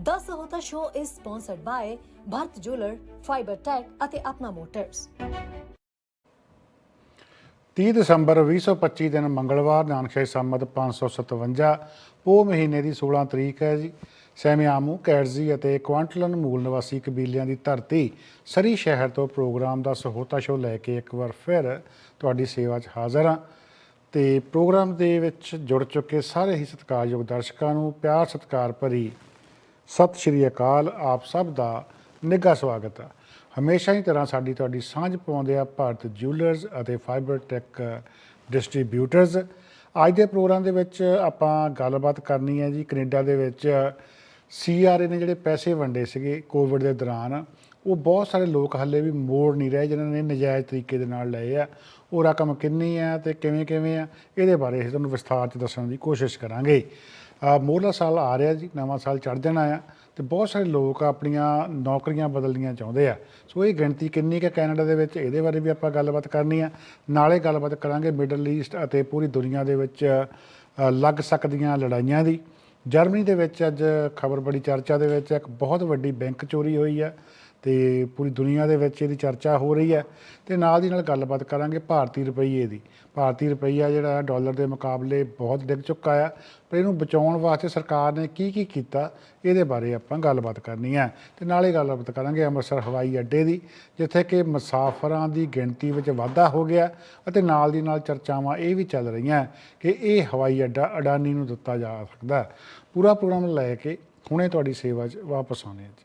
The Sahota Show is sponsored by Bharat Jeweler, Fiber Tech ਅਤੇ Apna motors 30 ਦਸੰਬਰ 2025 ਦਿਨ ਮੰਗਲਵਾਰ ਨਾਨਕਸ਼ਾਹੀ ਸੰਮਤ 557 ਪੋ ਮਹੀਨੇ ਦੀ 16 ਤਰੀਕ ਹੈ ਜੀ। ਸੈਮਿਆਮੂ ਕੈਟਜ਼ੀ ਅਤੇ ਕੁਆਂਟਲਨ ਮੂਲ ਨਿਵਾਸੀ ਕਬੀਲਿਆਂ ਦੀ ਧਰਤੀ ਸਰੀ ਸ਼ਹਿਰ ਤੋਂ ਪ੍ਰੋਗਰਾਮ ਦਾ ਸਹੋਤਾ ਸ਼ੋ ਲੈ ਕੇ ਇੱਕ ਵਾਰ ਫਿਰ ਤੁਹਾਡੀ ਸੇਵਾ 'ਚ ਹਾਜ਼ਰ ਹਾਂ। ਤੇ ਪ੍ਰੋਗਰਾਮ ਦੇ ਵਿੱਚ ਜੁੜ ਚੁੱਕੇ ਸਾਰੇ ਹੀ ਸਤਿਕਾਰਯੋਗ ਦਰਸ਼ਕਾਂ ਨੂੰ ਪਿਆਰ ਸਤਿਕਾਰ ਭਰੀ ਸਤਿ ਸ਼੍ਰੀ ਅਕਾਲ, ਆਪ ਸਭ ਦਾ ਨਿੱਘਾ ਸਵਾਗਤ ਹੈ। ਹਮੇਸ਼ਾ ਹੀ ਤਰ੍ਹਾਂ ਸਾਡੀ ਤੁਹਾਡੀ ਸਾਂਝ ਪਾਉਂਦੇ ਆ ਭਾਰਤ ਜਿਊਲਰਸ ਅਤੇ ਫਾਈਬਰ ਟੈਕ ਡਿਸਟ੍ਰੀਬਿਊਟਰਸ ਅੱਜ ਦੇ ਪ੍ਰੋਗਰਾਮ ਦੇ ਵਿੱਚ ਆਪਾਂ ਗੱਲਬਾਤ ਕਰਨੀ ਹੈ ਜੀ, ਕੈਨੇਡਾ ਦੇ ਵਿੱਚ ਸੀਆਰਏ ਨੇ ਜਿਹੜੇ ਪੈਸੇ ਵੰਡੇ ਸੀਗੇ ਕੋਵਿਡ ਦੇ ਦੌਰਾਨ, ਉਹ ਬਹੁਤ ਸਾਰੇ ਲੋਕ ਹੱਲੇ ਵੀ ਮੋੜ ਨਹੀਂ ਰਹੇ, ਜਿਨ੍ਹਾਂ ਨੇ ਨਜਾਇਜ਼ ਤਰੀਕੇ ਦੇ ਨਾਲ ਲਏ ਆ। ਉਹ ਰਕਮ ਕਿੰਨੀ ਆ ਤੇ ਕਿਵੇਂ ਕਿਵੇਂ ਆ, ਇਹਦੇ ਬਾਰੇ ਅਸੀਂ ਤੁਹਾਨੂੰ ਵਿਸਥਾਰ ਚ ਦੱਸਣ ਦੀ ਕੋਸ਼ਿਸ਼ ਕਰਾਂਗੇ। ਮੋਹਲਾ ਸਾਲ ਆ ਰਿਹਾ ਜੀ, ਨਵਾਂ ਸਾਲ ਚੜ ਜਾਣਾ ਆ ਤੇ ਬਹੁਤ ਸਾਰੇ ਲੋਕ ਆਪਣੀਆਂ ਨੌਕਰੀਆਂ ਬਦਲਣੀਆਂ ਚਾਹੁੰਦੇ ਆ। ਸੋ ਇਹ ਗਿਣਤੀ ਕਿੰਨੀ ਕਿ ਕੈਨੇਡਾ ਦੇ ਵਿੱਚ, ਇਹਦੇ ਬਾਰੇ ਵੀ ਆਪਾਂ ਗੱਲਬਾਤ ਕਰਨੀ ਆ। ਨਾਲੇ ਗੱਲਬਾਤ ਕਰਾਂਗੇ ਮਿਡਲ ਈਸਟ ਅਤੇ ਪੂਰੀ ਦੁਨੀਆ ਦੇ ਵਿੱਚ ਲੱਗ ਸਕਦੀਆਂ ਲੜਾਈਆਂ ਦੀ। ਜਰਮਨੀ ਦੇ ਵਿੱਚ ਅੱਜ ਖਬਰ ਬੜੀ ਚਰਚਾ ਦੇ ਵਿੱਚ ਇੱਕ ਬਹੁਤ ਵੱਡੀ ਬੈਂਕ ਚੋਰੀ ਹੋਈ ਆ। ਤੇ ਪੂਰੀ ਦੁਨੀਆ ਦੇ ਵਿੱਚ ਇਹਦੀ ਚਰਚਾ ਹੋ ਰਹੀ ਹੈ ਤੇ ਨਾਲ ਦੀ ਨਾਲ ਗੱਲਬਾਤ ਕਰਾਂਗੇ ਭਾਰਤੀ ਰੁਪਈਏ ਦੀ। ਭਾਰਤੀ ਰੁਪਈਆ ਜਿਹੜਾ ਹੈ, ਡਾਲਰ ਦੇ ਮੁਕਾਬਲੇ ਬਹੁਤ ਡਿੱਗ ਚੁੱਕਾ ਆ ਪਰ ਇਹਨੂੰ ਬਚਾਉਣ ਵਾਸਤੇ ਸਰਕਾਰ ਨੇ ਕੀ ਕੀ ਕੀਤਾ, ਇਹਦੇ ਬਾਰੇ ਆਪਾਂ ਗੱਲਬਾਤ ਕਰਨੀ ਹੈ। ਤੇ ਨਾਲੇ ਗੱਲਬਾਤ ਕਰਾਂਗੇ ਅੰਮ੍ਰਿਤਸਰ ਹਵਾਈ ਅੱਡੇ ਦੀ, ਜਿੱਥੇ ਕਿ ਮੁਸਾਫਰਾਂ ਦੀ ਗਿਣਤੀ ਵਿੱਚ ਵਾਧਾ ਹੋ ਗਿਆ ਅਤੇ ਨਾਲ ਦੀ ਨਾਲ ਚਰਚਾਵਾਂ ਇਹ ਵੀ ਚੱਲ ਰਹੀਆਂ ਕਿ ਇਹ ਹਵਾਈ ਅੱਡਾ ਅਡਾਨੀ ਨੂੰ ਦਿੱਤਾ ਜਾ ਸਕਦਾ ਪੂਰਾ ਪ੍ਰੋਗਰਾਮ ਲੈ ਕੇ ਹੁਣੇ ਤੁਹਾਡੀ ਸੇਵਾ 'ਚ ਵਾਪਸ ਆਉਂਦੇ ਹਾਂ ਜੀ।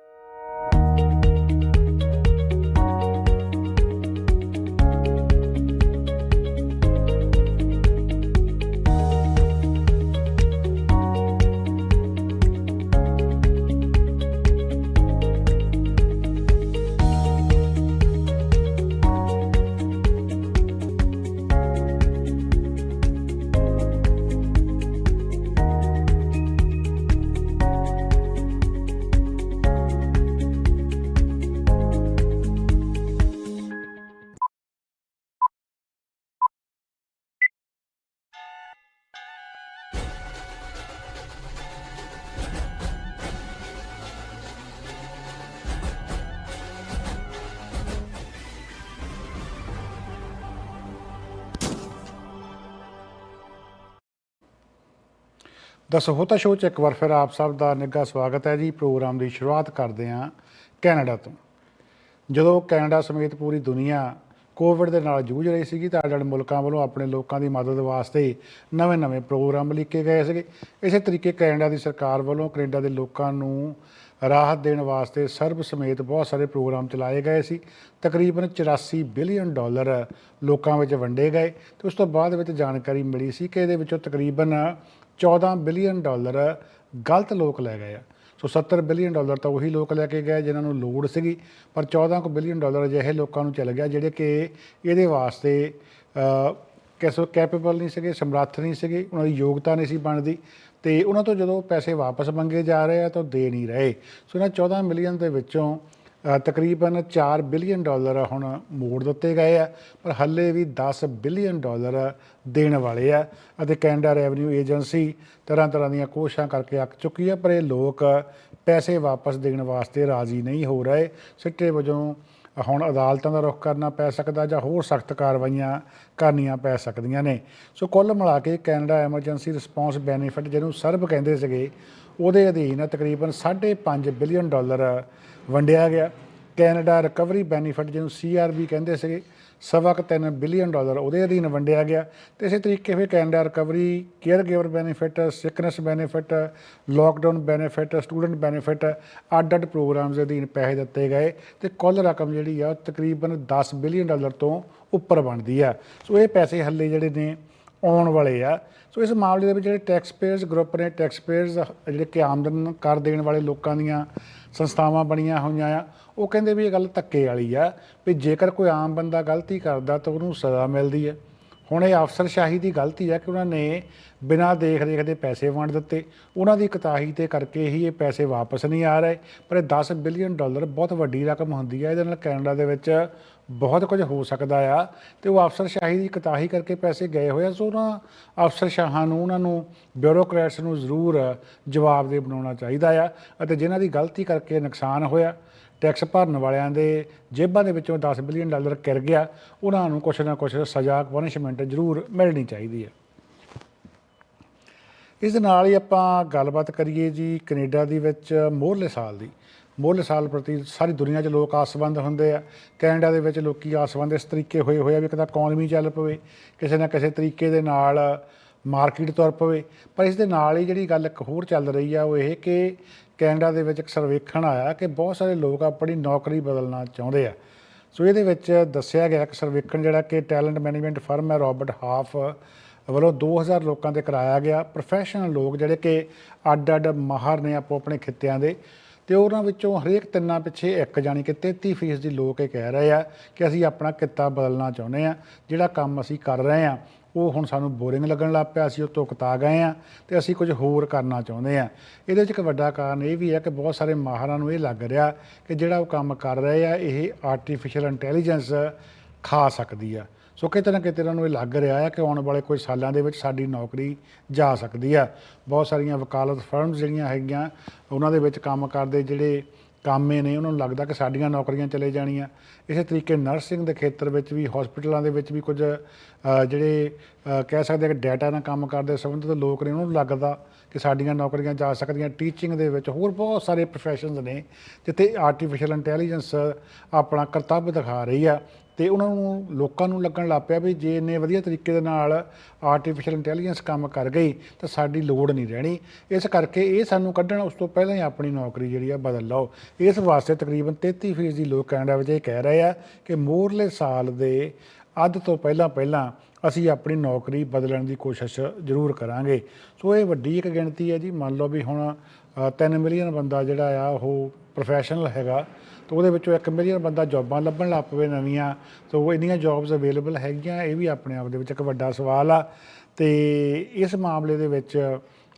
ਦਾ ਸਹੋਤਾ ਸ਼ੋਅ 'ਚ ਇੱਕ ਵਾਰ ਫਿਰ ਆਪ ਸਭ ਦਾ ਨਿੱਘਾ ਸਵਾਗਤ ਹੈ ਜੀ। ਪ੍ਰੋਗਰਾਮ ਦੀ ਸ਼ੁਰੂਆਤ ਕਰਦੇ ਹਾਂ ਕੈਨੇਡਾ ਤੋਂ। ਜਦੋਂ ਕੈਨੇਡਾ ਸਮੇਤ ਪੂਰੀ ਦੁਨੀਆ ਕੋਵਿਡ ਦੇ ਨਾਲ ਜੂਝ ਰਹੀ ਸੀਗੀ ਤਾਂ ਅੱਡ-ਅੱਡ ਮੁਲਕਾਂ ਵੱਲੋਂ ਆਪਣੇ ਲੋਕਾਂ ਦੀ ਮਦਦ ਵਾਸਤੇ ਨਵੇਂ-ਨਵੇਂ ਪ੍ਰੋਗਰਾਮ ਲਿਖੇ ਗਏ ਸੀਗੇ। ਇਸੇ ਤਰੀਕੇ ਕੈਨੇਡਾ ਦੀ ਸਰਕਾਰ ਵੱਲੋਂ ਕੈਨੇਡਾ ਦੇ ਲੋਕਾਂ ਨੂੰ ਰਾਹਤ ਦੇਣ ਵਾਸਤੇ ਸਰਬ ਸਮੇਤ ਬਹੁਤ ਸਾਰੇ ਪ੍ਰੋਗਰਾਮ ਚਲਾਏ ਗਏ ਸੀ। ਤਕਰੀਬਨ 84 ਬਿਲੀਅਨ ਡਾਲਰ ਲੋਕਾਂ ਵਿੱਚ ਵੰਡੇ ਗਏ ਤੇ ਉਸ ਤੋਂ ਬਾਅਦ ਵਿੱਚ ਜਾਣਕਾਰੀ ਮਿਲੀ ਸੀ ਕਿ ਇਹਦੇ ਵਿੱਚੋਂ ਤਕਰੀਬਨ 14 ਬਿਲੀਅਨ ਡਾਲਰ ਗਲਤ ਲੋਕ ਲੈ ਗਏ ਆ। ਸੋ 70 ਬਿਲੀਅਨ ਡਾਲਰ ਤਾਂ ਉਹੀ ਲੋਕ ਲੈ ਕੇ ਗਏ ਜਿਨ੍ਹਾਂ ਨੂੰ ਲੋੜ ਸੀਗੀ। ਪਰ 14 ਕੁ ਬਿਲੀਅਨ ਡਾਲਰ ਅਜਿਹੇ ਲੋਕਾਂ ਨੂੰ ਚਲ ਗਿਆ ਜਿਹੜੇ ਕਿ ਇਹਦੇ ਵਾਸਤੇ ਅ, ਕਿਸੇ ਕੈਪੇਬਲ ਨਹੀਂ ਸੀਗੇ ਸਮਰੱਥ ਨਹੀਂ ਸੀਗੇ ਉਹਨਾਂ ਦੀ ਯੋਗਤਾ ਨਹੀਂ ਸੀ ਬਣਦੀ ਤੇ ਉਹਨਾਂ ਤੋਂ ਜਦੋਂ ਪੈਸੇ ਵਾਪਸ ਮੰਗੇ ਜਾ ਰਹੇ ਆ ਤਾਂ ਉਹ ਦੇ ਨਹੀਂ ਰਹੇ। ਸੋ ਇਹਨਾਂ 14 ਮਿਲੀਅਨ ਦੇ ਵਿੱਚੋਂ ਤਕਰੀਬਨ 4 ਬਿਲੀਅਨ ਡਾਲਰ ਹੁਣ ਮੋੜ ਦਿੱਤੇ ਗਏ ਆ, ਪਰ ਹੱਲੇ ਵੀ 10 ਬਿਲੀਅਨ ਡਾਲਰ ਦੇਣ ਵਾਲੇ ਆ। ਅਤੇ ਕੈਨੇਡਾ ਰੈਵਨਿਊ ਏਜੰਸੀ ਤਰ੍ਹਾਂ ਤਰ੍ਹਾਂ ਦੀਆਂ ਕੋਸ਼ਿਸ਼ਾਂ ਕਰਕੇ ਅੱਕ ਚੁੱਕੀ ਹੈ ਪਰ ਇਹ ਲੋਕ ਪੈਸੇ ਵਾਪਸ ਦੇਣ ਵਾਸਤੇ ਰਾਜ਼ੀ ਨਹੀਂ ਹੋ ਰਹੇ। ਸਿੱਟੇ ਵਜੋਂ ਹੁਣ ਅਦਾਲਤਾਂ ਦਾ ਰੁਖ ਕਰਨਾ ਪੈ ਸਕਦਾ ਜਾਂ ਹੋਰ ਸਖਤ ਕਾਰਵਾਈਆਂ ਕਰਨੀਆਂ ਪੈ ਸਕਦੀਆਂ ਨੇ। ਸੋ ਕੁੱਲ ਮਿਲਾ ਕੇ ਕੈਨੇਡਾ ਐਮਰਜੈਂਸੀ ਰਿਸਪੌਂਸ ਬੈਨੀਫਿਟ ਜਿਹਨੂੰ ਸਰਬ ਕਹਿੰਦੇ ਸੀਗੇ, ਉਹਦੇ ਅਧੀਨ ਤਕਰੀਬਨ 5.5 ਬਿਲੀਅਨ ਡਾਲਰ ਵੰਡਿਆ ਗਿਆ। ਕੈਨੇਡਾ ਰਿਕਵਰੀ ਬੈਨੀਫਿਟ ਜਿਹਨੂੰ ਸੀਆਰਬੀ ਕਹਿੰਦੇ ਸੀਗੇ ਸਵਾ ਕੁ ਤਿੰਨ ਬਿਲੀਅਨ ਡਾਲਰ ਉਹਦੇ ਅਧੀਨ ਵੰਡਿਆ ਗਿਆ ਤੇ ਇਸੇ ਤਰੀਕੇ ਫਿਰ Canada recovery, caregiver benefit, sickness benefit lockdown benefit student benefit, ਅੱਡ-ਅੱਡ programmes ਦੇ ਅਧੀਨ ਪੈਸੇ ਦਿੱਤੇ ਗਏ ਤੇ ਕੁੱਲ ਰਕਮ ਜਿਹੜੀ ਆ ਉਹ ਤਕਰੀਬਨ 10 ਬਿਲੀਅਨ ਡਾਲਰ ਤੋਂ ਉੱਪਰ ਬਣਦੀ ਆ। ਸੋ ਇਹ ਪੈਸੇ ਹੱਲੇ ਜਿਹੜੇ ਨੇ ਆਉਣ ਵਾਲੇ ਆ। ਸੋ ਇਸ ਮਾਮਲੇ ਦੇ ਵਿੱਚ ਜਿਹੜੇ ਟੈਕਸ ਪੇਅਰਸ ਗਰੁੱਪ ਨੇ ਟੈਕਸ ਪੇਅਰਸ ਜਿਹੜੇ ਕਿ ਆਮਦਨ ਕਰ ਦੇਣ ਵਾਲੇ ਲੋਕਾਂ ਦੀਆਂ ਸੰਸਥਾਵਾਂ ਬਣੀਆਂ ਹੋਈਆਂ ਆ, ਉਹ ਕਹਿੰਦੇ ਵੀ ਇਹ ਗੱਲ ਧੱਕੇ ਵਾਲੀ ਆ ਵੀ ਜੇਕਰ ਕੋਈ ਆਮ ਬੰਦਾ ਗਲਤੀ ਕਰਦਾ ਤਾਂ ਉਹਨੂੰ ਸਜ਼ਾ ਮਿਲਦੀ ਹੈ ਹੁਣ ਇਹ ਅਫਸਰਸ਼ਾਹੀ ਦੀ ਗਲਤੀ ਹੈ ਕਿ ਉਹਨਾਂ ਨੇ ਬਿਨਾਂ ਦੇਖ ਰੇਖ ਦੇ ਪੈਸੇ ਵੰਡ ਦਿੱਤੇ। ਉਹਨਾਂ ਦੀ ਕਤਾਹੀ ਤੇ ਕਰਕੇ ਹੀ ਇਹ ਪੈਸੇ ਵਾਪਸ ਨਹੀਂ ਆ ਰਹੇ। ਪਰ ਇਹ 10 ਬਿਲੀਅਨ ਡਾਲਰ ਬਹੁਤ ਵੱਡੀ ਰਕਮ ਹੁੰਦੀ ਹੈ। ਇਹਦੇ ਨਾਲ ਕੈਨੇਡਾ ਦੇ ਵਿੱਚ ਬਹੁਤ ਕੁਝ ਹੋ ਸਕਦਾ ਆ ਤੇ ਉਹ ਅਫਸਰਸ਼ਾਹੀ ਦੀ ਕਤਾਹੀ ਕਰਕੇ ਪੈਸੇ ਗਏ ਹੋਏ ਆ। ਸੋ ਉਹਨਾਂ ਅਫਸਰਸ਼ਾਹਾਂ ਨੂੰ, ਉਹਨਾਂ ਨੂੰ ਬਿਊਰੋਕਰੇਟਸ ਨੂੰ ਜ਼ਰੂਰ ਜਵਾਬਦੇਹ ਬਣਾਉਣਾ ਚਾਹੀਦਾ ਆ ਅਤੇ ਜਿਨ੍ਹਾਂ ਦੀ ਗਲਤੀ ਕਰਕੇ ਨੁਕਸਾਨ ਹੋਇਆ ਟੈਕਸ ਭਰਨ ਵਾਲਿਆਂ ਦੇ ਜੇਬਾਂ ਦੇ ਵਿੱਚੋਂ 10 ਬਿਲੀਅਨ ਡਾਲਰ ਕਿਰ ਗਿਆ, ਉਹਨਾਂ ਨੂੰ ਕੁਛ ਨਾ ਕੁਛ ਸਜ਼ਾ ਪਨਿਸ਼ਮੈਂਟ ਜ਼ਰੂਰ ਮਿਲਣੀ ਚਾਹੀਦੀ ਹੈ। ਇਸ ਦੇ ਨਾਲ ਹੀ ਆਪਾਂ ਗੱਲਬਾਤ ਕਰੀਏ ਜੀ ਕੈਨੇਡਾ ਦੇ ਵਿੱਚ ਮੋਹਰਲੇ ਸਾਲ ਦੀ। ਮੋਹਰਲੇ ਸਾਲ ਪ੍ਰਤੀ ਸਾਰੀ ਦੁਨੀਆ 'ਚ ਲੋਕ ਆਸਵੰਦ ਹੁੰਦੇ ਆ। ਕੈਨੇਡਾ ਦੇ ਵਿੱਚ ਲੋਕੀ ਆਸਵੰਦ ਇਸ ਤਰੀਕੇ ਹੋਏ ਹੋਏ ਆ ਵੀ ਕਿਤਾ ਇਕਨੋਮੀ ਚੱਲ ਪਵੇ, ਕਿਸੇ ਨਾ ਕਿਸੇ ਤਰੀਕੇ ਦੇ ਨਾਲ ਮਾਰਕੀਟ ਤੁਰ ਪਵੇ। ਪਰ ਇਸ ਦੇ ਨਾਲ ਹੀ ਜਿਹੜੀ ਗੱਲ ਇੱਕ ਹੋਰ ਚੱਲ ਰਹੀ ਆ, ਉਹ ਇਹ ਕਿ ਕੈਨੇਡਾ ਦੇ ਵਿੱਚ ਇੱਕ ਸਰਵੇਖਣ ਆਇਆ ਕਿ ਬਹੁਤ ਸਾਰੇ ਲੋਕ ਆਪਣੀ ਨੌਕਰੀ ਬਦਲਣਾ ਚਾਹੁੰਦੇ ਆ। ਸੋ ਇਹਦੇ ਵਿੱਚ ਦੱਸਿਆ ਗਿਆ ਇੱਕ ਸਰਵੇਖਣ ਜਿਹੜਾ ਕਿ ਟੈਲੈਂਟ ਮੈਨੇਜਮੈਂਟ ਫਰਮ ਹੈ ਰਾਬਰਟ ਹਾਫ ਵੱਲੋਂ 2000 ਲੋਕਾਂ ਤੇ ਕਰਾਇਆ ਗਿਆ। ਪ੍ਰੋਫੈਸ਼ਨਲ ਲੋਕ ਜਿਹੜੇ ਕਿ ਅੱਡ-ਅੱਡ ਮਾਹਰ ਨੇ ਆਪੋ ਆਪਣੇ ਖਿੱਤਿਆਂ ਦੇ। ਤੇ ਉਹਨਾਂ ਵਿੱਚੋਂ ਹਰੇਕ ਤਿੰਨਾਂ ਪਿੱਛੇ ਇੱਕ ਜਾਣੀ ਕਿ 33% ਦੀ ਲੋਕ ਇਹ ਕਹਿ ਰਹੇ ਆ ਕਿ ਅਸੀਂ ਆਪਣਾ ਕਿੱਤਾ ਬਦਲਣਾ ਚਾਹੁੰਦੇ ਆ, ਜਿਹੜਾ ਕੰਮ ਅਸੀਂ ਕਰ ਰਹੇ ਆ। ਉਹ ਹੁਣ ਸਾਨੂੰ ਬੋਰਿੰਗ ਲੱਗਣ ਲੱਗ ਪਿਆ ਅਸੀਂ ਉਹ ਤੋਂ ਉਕਤਾ ਗਏ ਆ ਤੇ ਅਸੀਂ ਕੁਝ ਹੋਰ ਕਰਨਾ ਚਾਹੁੰਦੇ ਆ। ਇਹਦੇ ਵਿੱਚ ਇੱਕ ਵੱਡਾ ਕਾਰਨ ਇਹ ਵੀ ਹੈ ਕਿ ਬਹੁਤ ਸਾਰੇ ਮਾਹਰਾਂ ਨੂੰ ਇਹ ਲੱਗ ਰਿਹਾ ਕਿ ਜਿਹੜਾ ਉਹ ਕੰਮ ਕਰ ਰਹੇ ਆ, ਇਹ ਆਰਟੀਫੀਸ਼ੀਅਲ ਇੰਟੈਲੀਜੈਂਸ ਖਾ ਸਕਦੀ ਆ। ਸੋ ਕਿਤੇ ਨਾ ਕਿਤੇ ਇਹਨਾਂ ਨੂੰ ਇਹ ਲੱਗ ਰਿਹਾ ਹੈ ਕਿ ਆਉਣ ਵਾਲੇ ਕੁਝ ਸਾਲਾਂ ਦੇ ਵਿੱਚ ਸਾਡੀ ਨੌਕਰੀ ਜਾ ਸਕਦੀ ਆ। ਬਹੁਤ ਸਾਰੀਆਂ ਵਕਾਲਤ ਫਰਮਸ ਜਿਹੜੀਆਂ ਹੈਗੀਆਂ, ਉਹਨਾਂ ਦੇ ਵਿੱਚ ਕੰਮ ਕਰਦੇ ਜਿਹੜੇ ਕਾਮੇ ਨੇ, ਉਹਨਾਂ ਨੂੰ ਲੱਗਦਾ ਕਿ ਸਾਡੀਆਂ ਨੌਕਰੀਆਂ ਚਲੇ ਜਾਣੀਆਂ। ਇਸੇ ਤਰੀਕੇ ਨਰਸਿੰਗ ਦੇ ਖੇਤਰ ਵਿੱਚ ਵੀ, ਹਸਪੀਟਲਾਂ ਦੇ ਵਿੱਚ ਵੀ ਕੁਝ ਜਿਹੜੇ ਕਹਿ ਸਕਦੇ ਆ ਕਿ ਡਾਟਾ ਨਾਲ ਕੰਮ ਕਰਦੇ ਸੰਬੰਧਿਤ ਲੋਕ ਨੇ, ਉਹਨਾਂ ਨੂੰ ਲੱਗਦਾ ਕਿ ਸਾਡੀਆਂ ਨੌਕਰੀਆਂ ਜਾ ਸਕਦੀਆਂ। ਟੀਚਿੰਗ ਦੇ ਵਿੱਚ ਹੋਰ ਬਹੁਤ ਸਾਰੇ ਪ੍ਰੋਫੈਸ਼ਨਸ ਨੇ, ਜਿੱਥੇ ਆਰਟੀਫੀਸ਼ੀਅਲ ਇੰਟੈਲੀਜੈਂਸ ਆਪਣਾ ਕਰਤੱਵ ਦਿਖਾ ਰਹੀ ਆ। ਤੇ ਉਹਨਾਂ ਨੂੰ ਲੋਕਾਂ ਨੂੰ ਲੱਗਣ ਲੱਗ ਪਿਆ ਵੀ ਜੇ ਇੰਨੇ ਵਧੀਆ ਤਰੀਕੇ ਦੇ ਨਾਲ ਆਰਟੀਫੀਸ਼ੀਅਲ ਇੰਟੈਲੀਜੈਂਸ ਕੰਮ ਕਰ ਗਈ, ਤਾਂ ਸਾਡੀ ਲੋੜ ਨਹੀਂ ਰਹਿਣੀ। ਇਸ ਕਰਕੇ ਇਹ ਸਾਨੂੰ ਕੱਢਣ ਉਸ ਤੋਂ ਪਹਿਲਾਂ ਹੀ ਆਪਣੀ ਨੌਕਰੀ ਜਿਹੜੀ ਆ ਬਦਲ ਲਓ। ਇਸ ਵਾਸਤੇ ਤਕਰੀਬਨ 33% ਦੀ ਲੋਕ ਕੈਨੇਡਾ ਵਿੱਚ ਇਹ ਕਹਿ ਰਹੇ ਆ ਕਿ ਮੋਰਲੇ ਸਾਲ ਦੇ ਅੱਧ ਤੋਂ ਪਹਿਲਾਂ ਪਹਿਲਾਂ ਅਸੀਂ ਆਪਣੀ ਨੌਕਰੀ ਬਦਲਣ ਦੀ ਕੋਸ਼ਿਸ਼ ਜ਼ਰੂਰ ਕਰਾਂਗੇ। ਸੋ ਇਹ ਵੱਡੀ ਇੱਕ ਗਿਣਤੀ ਹੈ ਜੀ। ਮੰਨ ਲਓ ਵੀ ਹੁਣ 3 ਮਿਲੀਅਨ ਬੰਦਾ ਜਿਹੜਾ ਆ, ਉਹ ਪ੍ਰੋਫੈਸ਼ਨਲ ਹੈਗਾ। ਤਾਂ ਉਹਦੇ ਵਿੱਚੋਂ ਇੱਕ ਮਿਲੀਅਨ ਬੰਦਾ ਜੌਬਾਂ ਲੱਭਣ ਲੱਗ ਪਵੇ ਨਵੀਆਂ ਤਾਂ ਉਹ ਇੰਨੀਆਂ ਜੌਬਸ ਅਵੇਲੇਬਲ ਹੈਗੀਆਂ ਇਹ ਵੀ ਆਪਣੇ ਆਪ ਦੇ ਵਿੱਚ ਇੱਕ ਵੱਡਾ ਸਵਾਲ ਆ। ਤੇ ਇਸ ਮਾਮਲੇ ਦੇ ਵਿੱਚ